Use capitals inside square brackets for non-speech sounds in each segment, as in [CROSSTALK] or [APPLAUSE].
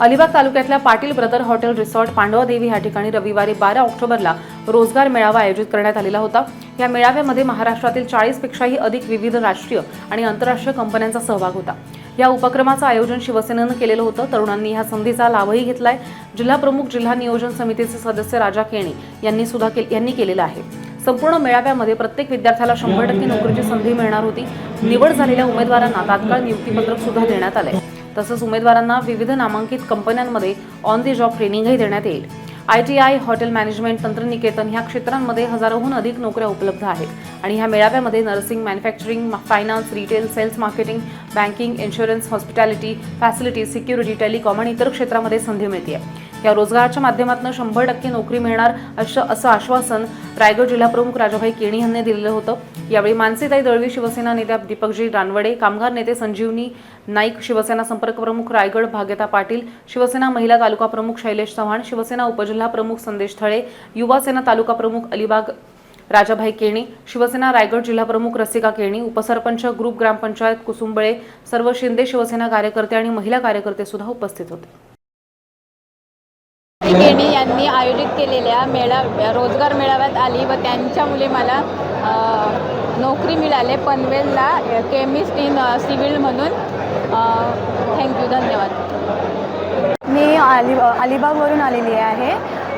अलिबाग तालुक्यातल्या Patil brother hotel resort Pandavadevi या ठिकाणी रविवारी बारा ऑक्टोबरला रोजगार मेळावा आयोजित करण्यात आलेला होता. या मेळाव्यामध्ये महाराष्ट्रातील चाळीसपेक्षाही अधिक विविध राष्ट्रीय आणि आंतरराष्ट्रीय कंपन्यांचा सहभाग होता. या उपक्रमाचं आयोजन शिवसेनेनं केलेलं होतं. तरुणांनी ह्या संधीचा लाभही घेतलाय. जिल्हा प्रमुख जिल्हा नियोजन समितीचे सदस्य राजा केणी यांनी सुद्धा के- यांनी केलेलं आहे. संपूर्ण मेळाव्यामध्ये प्रत्येक विद्यार्थ्याला शंभर टक्के नोकरीची संधी मिळणार होती. निवड झालेल्या उमेदवारांना तात्काळ नियुक्तीपत्रक सुद्धा देण्यात आलंय. तसंच उमेदवारांना विविध नामांकित कंपन्यांमध्ये ऑन दी जॉब ट्रेनिंगही देण्यात येईल. I T I hotel management तंत्रनिकेतन ह्या क्षेत्रांमध्ये हजारोहून अधिक नोकऱ्या उपलब्ध आहेत. आणि ह्या मेळाव्यामध्ये nursing manufacturing finance retail sales marketing banking insurance hospitality facility security telecom आणि इतर क्षेत्रामध्ये संधी मिळते या रोजगाराच्या माध्यमातून शंभर टक्के नोकरी मिळणार असं असं आश्वासन रायगड जिल्हाप्रमुख राजाभाई केणी यांनी दिलेलं होतं. यावेळी मानसीताई दळवी शिवसेना नेत्या दीपकजी रानवडे कामगार नेते संजीवनी नाईक शिवसेना संपर्क प्रमुख रायगड भाग्यता पाटील शिवसेना महिला तालुका प्रमुख शैलेश चव्हाण शिवसेना उपजिल्हा प्रमुख संदेश थळे युवासेना तालुका प्रमुख अलिबाग राजाभाई केणी शिवसेना रायगड जिल्हा प्रमुख रसिका केणी उपसरपंच ग्रुप ग्रामपंचायत कुसुंबळे सर्व शिंदे शिवसेना कार्यकर्ते आणि महिला कार्यकर्ते सुद्धा उपस्थित होते. आयोजित केलेल्या मेळा रोजगार मेळाव्यात आली व त्यांच्या मुली मला नोकरी मिळाले. पनवेलला केमिस्ट इन सिव्हिल म्हणून थँक्यू धन्यवाद. मी अलि अलिबागवरून आलेली आहे.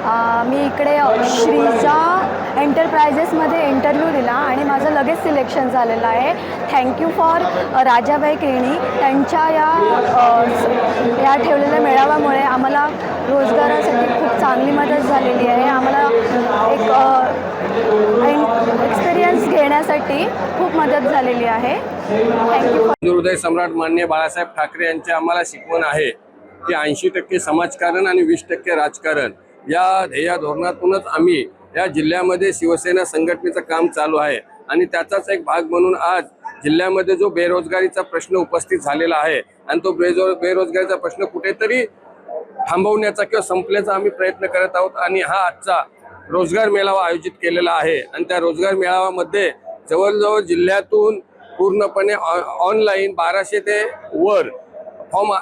मी इकडे श्रीजा एंटरप्रायझेसमध्ये इंटरव्ह्यू दिला आणि माझं लगेच सिलेक्शन झालेलं आहे. थँक्यू फॉर राजाबाई केणी त्यांच्या या या ठेवलेल्या मेळाव्यामुळे आम्हाला रोजगारासाठी खूप चांगली मदत झालेली आहे. आम्हाला एक एक्सपिरियन्स घेण्यासाठी खूप मदत झालेली आहे. थँक्यू फॉर हृदय सम्राट मान्य बाळासाहेब ठाकरे यांची आम्हाला शिकवण आहे की ऐंशी टक्के समाजकारण आणि वीस टक्के राजकारण. या ध्येया धोरणातूनच आम्ही या जिल्ह्यामध्ये शिवसेना संघटनेचं काम चालू आहे. आणि त्याचाच एक भाग म्हणून आज जिल्ह्यामध्ये जो बेरोजगारीचा प्रश्न उपस्थित झालेला आहे आणि तो बेरो बेरोजगारीचा प्रश्न कुठेतरी थांबवण्याचा किंवा संपल्याचा आम्ही प्रयत्न करत आहोत आणि हा आजचा रोजगार मेळावा आयोजित केलेला आहे. आणि त्या रोजगार मेळाव्यामध्ये जवळजवळ जिल्ह्यातून पूर्णपणे ऑनलाईन बाराशे ते वर फॉर्म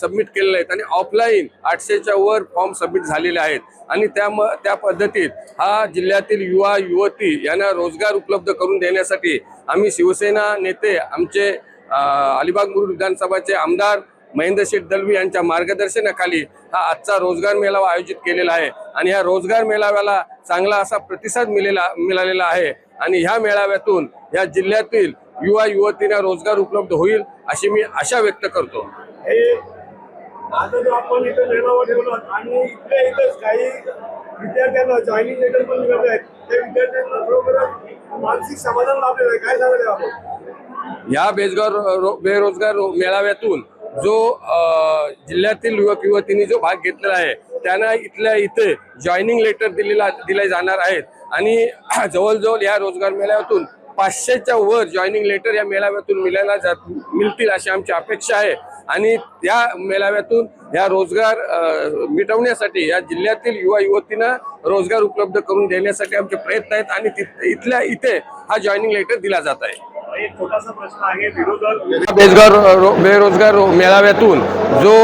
सबमिट केलेले आहेत आणि ऑफलाईन आठशेच्या वर फॉर्म सबमिट झालेले आहेत. आणि त्या त्या पद्धतीत हा जिल्ह्यातील युवा युवती यांना रोजगार उपलब्ध करून देण्यासाठी आम्ही शिवसेना नेते आमचे अलिबाग मुरुड विधानसभाचे आमदार महेंद्र शेठ दलवी यांच्या मार्गदर्शनाखाली हा आजचा रोजगार मेळावा आयोजित केलेला आहे. आणि ह्या रोजगार मेळाव्याला चांगला असा प्रतिसाद मिळेला मिळालेला आहे. आणि ह्या मेळाव्यातून ह्या जिल्ह्यातील युवा युवतींना रोजगार उपलब्ध होईल अशी मी आशा व्यक्त करतो. हे आता जो आपण इथं मेळावा ठेवला आणि इथल्या इथंच काही विद्यार्थ्यांना जॉईनिंग लेटर पण मिळत आहेत. त्या विद्यार्थ्यांना खरोखरच मानसिक समाधान लाभलेलं आहे. काय सांगायला आपण या बेजगार बेरोजगार मेळाव्यातून जो जिल्ह्यातील युवक युवतींनी जो भाग घेतलेला आहे त्यांना इथल्या इथे जॉईनिंग लेटर दिलेला दिले जाणार आहेत. आणि [CLEARS THROAT] जवळजवळ या रोजगार मेळाव्यातून पाचशेच्या वर जॉईनिंग लेटर या मेळाव्यातून मिळायला जात मिळतील अशी आमची अपेक्षा आहे. आणि त्या मेळाव्यातून या रोजगार मिटवण्यासाठी या जिल्ह्यातील युवा युवतींना रोजगार उपलब्ध करून देण्यासाठी आमचे प्रयत्न आहेत आणि तिथल्या इथे हा जॉईनिंग लेटर दिला जात आहे. एक छोटासा प्रश्न आहे बेरोजगार रो- बेरोजगार मेळाव्यातून जो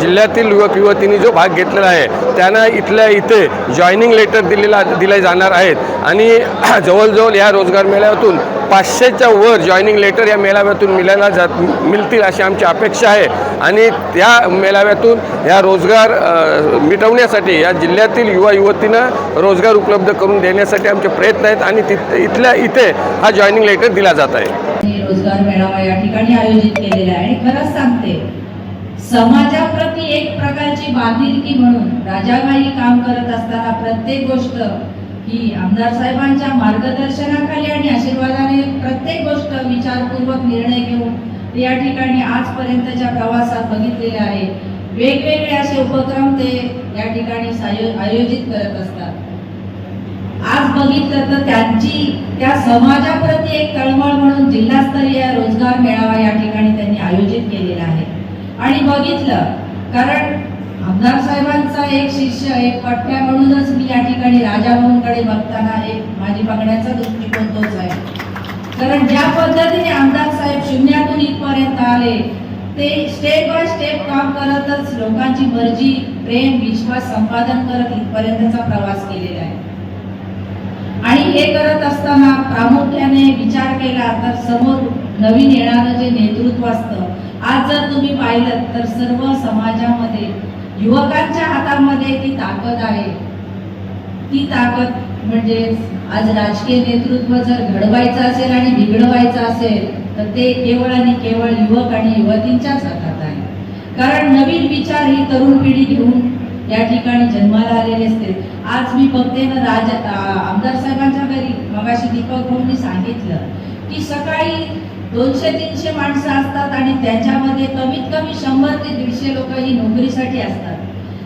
जिल्ह्यातील युवक युवतींनी जो भाग घेतलेला आहे त्यांना इथल्या इथे जॉईनिंग लेटर दिलेला दिले जाणार आहेत. आणि [CLEARS THROAT] जवळजवळ या रोजगार मेळाव्यातून पाचशेच्या वर जॉईनिंग लेटर या मेळाव्यातून मिळायला जात मिळतील अशी आमची अपेक्षा आहे. आणि त्या मेळाव्यातून ह्या रोजगार मिटवण्यासाठी या जिल्ह्यातील युवा युवतींना रोजगार उपलब्ध करून देण्यासाठी आमचे प्रयत्न आहेत आणि तिथ इथल्या इथे हा जॉईनिंग लेटर दिला जात आहे. रोजगार मेळावा या ठिकाणी आयोजित केलेला आहे. खरंच सांगते समाजाप्रती एक प्रकारची बांधिलकी म्हणून राजाबाई काम करत असताना प्रत्येक गोष्ट ही आमदार साहेबांच्या मार्गदर्शनाखाली आणि आशीर्वादाने प्रत्येक गोष्ट विचारपूर्वक निर्णय घेऊन या ठिकाणी आजपर्यंतच्या प्रवासात बघितलेले आहे. वेगवेगळे असे उपक्रम ते या ठिकाणी आयोजित करत असतात. आज बघितलं तर त्यांची त्या समाजाप्रती एक तळमळ म्हणून जिल्हास्तरीय रोजगार मेळावा या ठिकाणी त्यांनी आयोजित केलेला आहे. आणि बघितलं कारण आमदार साहेबांचा एक शिष्य एक पट्ट्या म्हणूनच मी या ठिकाणी राजाभाऊंकडे बघताना एक माझी बघण्याचा दृष्टिकोन तोच आहे. कारण ज्या पद्धतीने आमदार साहेब शून्यातून इथपर्यंत आले ते स्टेप बाय स्टेप काम करतच लोकांची मर्जी प्रेम विश्वास संपादन करत इथपर्यंतचा प्रवास केलेला आहे. आणि हे करत असताना प्रामुख्याने विचार केला तर समोर नवीन येणारं जे नेतृत्व असतं आज जर तुम्ही पाहिलं तर सर्व समाजामध्ये युवकांच्या हातामध्ये ती ताकद आहे. ती ताकद म्हणजे आज राजकीय नेतृत्व जर घडवायचं असेल आणि बिघडवायचं असेल तर ते केवळ आणि केवळ युवक आणि युवतींच्याच हातात आहे. कारण नवीन विचार ही तरुण पिढी घेऊन या ठिकाणी जन्माला आलेले असते आज मी बघते ना राज आमदार साहेबांच्या घरी. मगाशी दीपक भाऊंनी सांगितलं की सकाळी दोनशे तीनशे माणसं असतात आणि त्याच्यामध्ये कमीत कमी शंभर ते दीडशे लोक ही नोकरीसाठी असतात.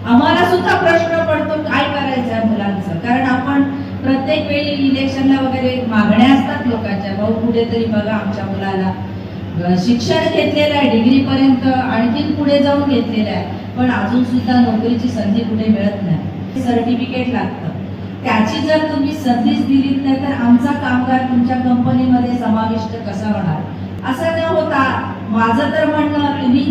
आम्हाला सुद्धा प्रश्न पडतो काय करायचं आहे मुलांचं? कारण आपण प्रत्येक वेळी इलेक्शनला वगैरे मागण्या असतात लोकांच्या. भाऊ कुठेतरी बघा आमच्या मुलाला. शिक्षण घेतलेलं आहे डिग्रीपर्यंत आणखीन पुढे जाऊन घेतलेलं आहे पण अजून सुद्धा नोकरीची संधी कुठे मिळत नाही. सर्टिफिकेट लागतं. त्याची जर तुम्ही संधीच दिलीत नाही तर आमचा कामगार तुमच्या कंपनीमध्ये समाविष्ट कसा होणार? असं न होता माझं तर म्हणणं तुम्ही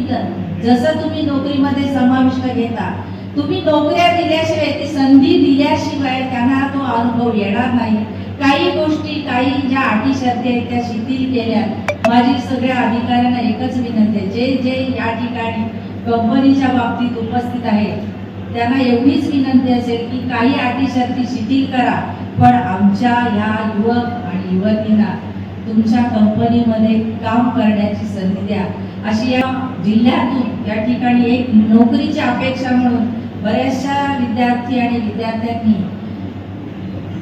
जसं तुम्ही नोकरीमध्ये समाविष्ट घेता तुम्ही नोकऱ्या दिल्याशिवाय ती संधी दिल्याशिवाय त्यांना तो अनुभव येणार नाही. काही गोष्टी काही ज्या अटी शर्ती आहेत त्या शिथिल केल्या माझी सगळ्या अधिकाऱ्यांना एकच विनंती आहे जे जे या ठिकाणी कंपनीच्या बाबतीत उपस्थित आहेत त्यांना एवढीच विनंती असेल की काही अटी शर्ती शिथिल करा. पण आमच्या ह्या युवक आणि युवतींना तुमच्या कंपनीमध्ये काम करण्याची संधी द्या. अशी या जिल्ह्यातून या ठिकाणी एक नोकरीची अपेक्षा म्हणून बऱ्याचशा विद्यार्थी आणि विद्यार्थ्यांनी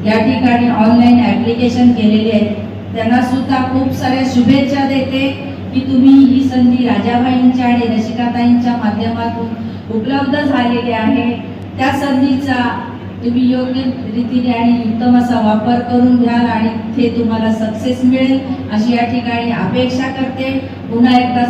या ठिकाणी ऑनलाईन ॲप्लिकेशन केलेले आहेत. त्यांना सुद्धा खूप साऱ्या शुभेच्छा देते की तुम्ही ही संधी राजाबाईंच्या आणि रसिकाताईंच्या माध्यमातून उपलब्ध झालेली आहे. त्या संधीचा तुम्ही योग्य रीतीने आणि उत्तम असा वापर करून घ्याल आणि ते तुम्हाला सक्सेस मिळेल. अशी या ठिकाणी अपेक्षा करते. पुन्हा एकदा